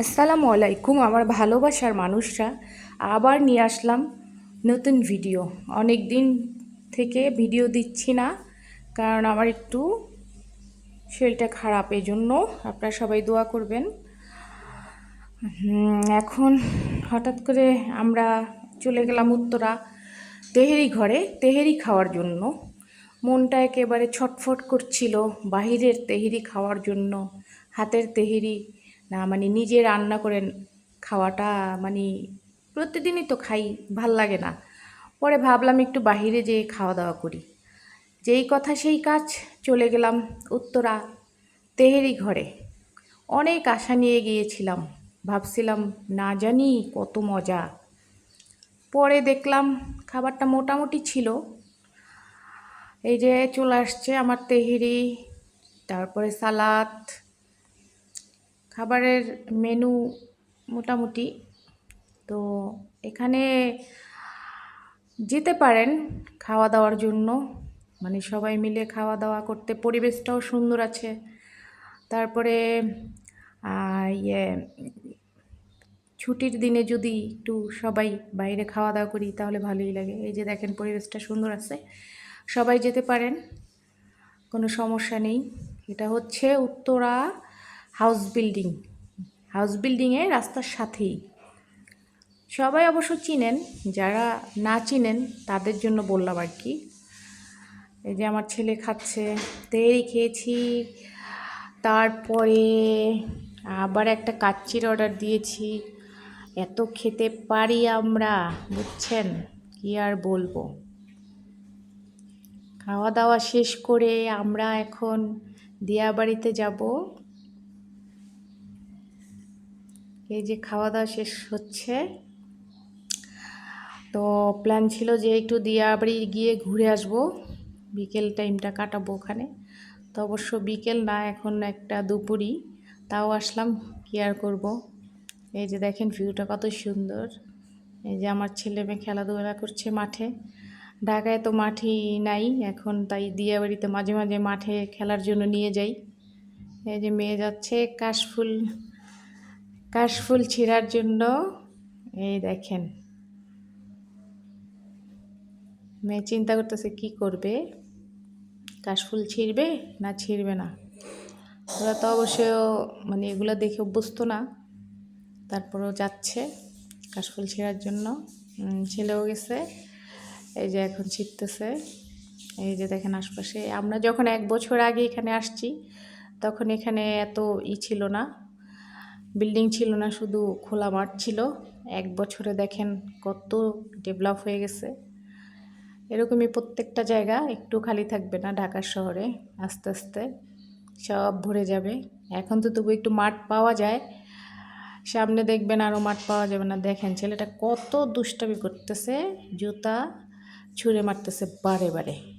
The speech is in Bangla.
আসসালামু আলাইকুম, আমার ভালোবাসার মানুষরা। আবার নিয়ে আসলাম নতুন ভিডিও। অনেক দিন থেকে ভিডিও দিচ্ছি না, কারণ আমার একটু শরীরটা খারাপ এই জন্য আপনারা সবাই দোয়া করবেন। এখন হঠাৎ করে আমরা চলে গেলাম উত্তরা তেহেরি ঘরে, তেহেরি খাওয়ার জন্য। মনটা একেবারে ছটফট করছিল বাহিরের তেহেরি খাওয়ার জন্য, হাতের তেহেরি। না মানে নিজে রান্না করে খাওয়াটা মানে প্রতিদিনই তো খাই, ভালো লাগে না। পরে ভাবলাম একটু বাহিরে যেয়ে খাওয়া দাওয়া করি। যেই কথা সেই কাজ, চলে গেলাম উত্তরা তেহেরি ঘরে। অনেক আশা নিয়ে গিয়েছিলাম, ভাবছিলাম, না জানি, কত মজা। পরে দেখলাম, খাবারটা মোটামুটি ছিল। এই যে চলে আসছে আমার তেহেরি, তারপরে সালাদ খাবারের মেনু মোটামুটি। তো এখানে যেতে পারেন খাওয়া দাওয়ার জন্য। মানে সবাই মিলে খাওয়া দাওয়া করতে, পরিবেশটাও সুন্দর আছে। তারপরে ইয়ে ছুটির দিনে যদি একটু সবাই বাইরে খাওয়া দাওয়া করি তাহলে ভালোই লাগে। এই যে দেখেন পরিবেশটা সুন্দর আছে। সবাই যেতে পারেন, কোনো সমস্যা নেই। এটা হচ্ছে উত্তরা হাউস বিল্ডিং। হাউস বিল্ডিংয়ে রাস্তার সাথেই। সবাই অবশ্য চিনেন, যারা না চিনেন তাদের জন্য বললাম আর কি। এই যে আমার ছেলে খাচ্ছে তেরি খেয়েছি, তারপরে আবার একটা কাচ্চির অর্ডার দিয়েছি। এত খেতে পারি আমরা, বুঝছেন? কি আর বলব? খাওয়া দাওয়া শেষ করে আমরা এখন দিয়াবাড়িতে যাব। এই যে খাওয়া দাওয়া শেষ হচ্ছে। তো প্ল্যান ছিল যে একটু দিয়াবাড়ি গিয়ে ঘুরে আসব। বিকেল টাইমটা কাটাবো ওখানে। তো অবশ্য বিকেল না, এখন একটা দুপুরই। তাও আসলাম, কি আর করব? এই যে দেখেন ভিউটা কত সুন্দর। এই যে আমার ছেলে মেয়ে খেলাধুলা করছে মাঠে। ঢাকায় তো মাঠই নাই, এখন তাই দিয়াবাড়িতে মাঝে মাঝে মাঠে খেলার জন্য নিয়ে যাই। এই যে মেয়ে যাচ্ছে কাশফুল কাশফুল ছিঁড়ার জন্য, এই দেখেন। মেয়ে চিন্তা করতেছে, কি করবে? কাশফুল ছিঁড়বে না ছিঁড়বে না? ওরা তো অবশ্য মানে এগুলো দেখে অভ্যস্ত না। তারপরেও যাচ্ছে কাশফুল ছিঁড়ার জন্য। ছেলেও গেছে, এই যে এখন ছিটতেছে এই যে দেখেন আশপাশে, আমরা যখন এক বছর আগে এখানে আসছি, তখন এখানে এত ই ছিল না। বিল্ডিং ছিল না, শুধু খোলা মাঠ ছিল। এক বছরে দেখেন কত ডেভেলপ হয়ে গেছে। এরকমই প্রত্যেকটা জায়গা একটু খালি থাকবে না ঢাকার শহরে, আস্তে আস্তে সব ভরে যাবে। এখন তো তবু একটু মাঠ পাওয়া যায়। সামনে দেখবেন আরও মাঠ পাওয়া যাবে না। দেখেন ছেলেটা কত দুষ্টামি করতেছে, জুতা ছুঁড়ে মারতেছে বারে বারে।